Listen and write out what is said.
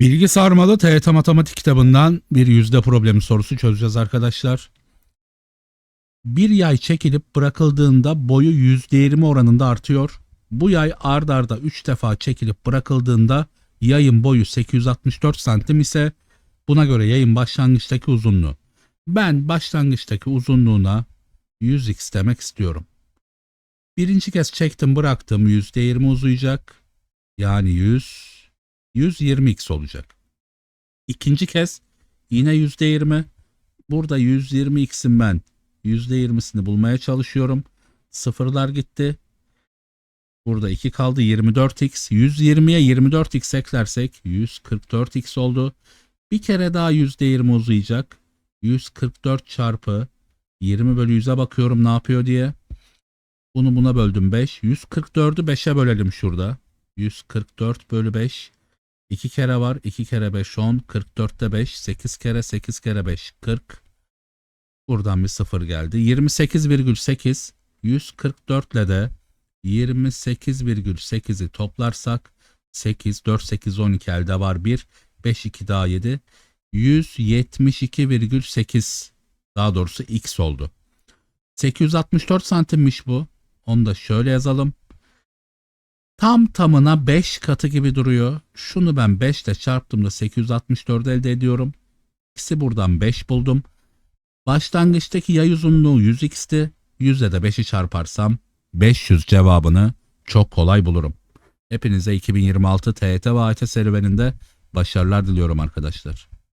Bilgi sarmalı TYT Matematik kitabından bir yüzde problemi sorusu çözeceğiz arkadaşlar. Bir yay çekilip bırakıldığında boyu %20 oranında artıyor. Bu yay ard arda 3 defa çekilip bırakıldığında yayın boyu 864 santim ise buna göre yayın başlangıçtaki uzunluğu. Ben başlangıçtaki uzunluğuna 100x demek istiyorum. Birinci kez çektim bıraktım %20 uzayacak. Yani 100 120x olacak. İkinci kez yine %20. Burada 120x'in ben %20'sini bulmaya çalışıyorum. Sıfırlar gitti. Burada 2 kaldı 24x. 120'ye 24x eklersek 144x oldu. Bir kere daha %20 uzayacak. 144 çarpı 20 bölü 100'e bakıyorum ne yapıyor diye. Bunu buna böldüm 5. 144'ü 5'e bölelim şurada. 144 bölü 5. 2 kere var. 2 kere 5 10. 44'te 5. 8 kere 8 kere 5 40. Buradan bir sıfır geldi. 28,8 144 ile de 28,8'i toplarsak 8 4 8 12 elde var 1 5 2 daha 7 172,8 daha doğrusu x oldu. 864 santimmiş bu. Onu da şöyle yazalım. Tam tamına 5 katı gibi duruyor. Şunu ben 5 ile çarptığımda 864 elde ediyorum. X'i buradan 5 buldum. Başlangıçtaki yay uzunluğu 100x'ti. 100'e de 5'i çarparsam 500 cevabını çok kolay bulurum. Hepinize 2026 TYT ve AYT serüveninde başarılar diliyorum arkadaşlar.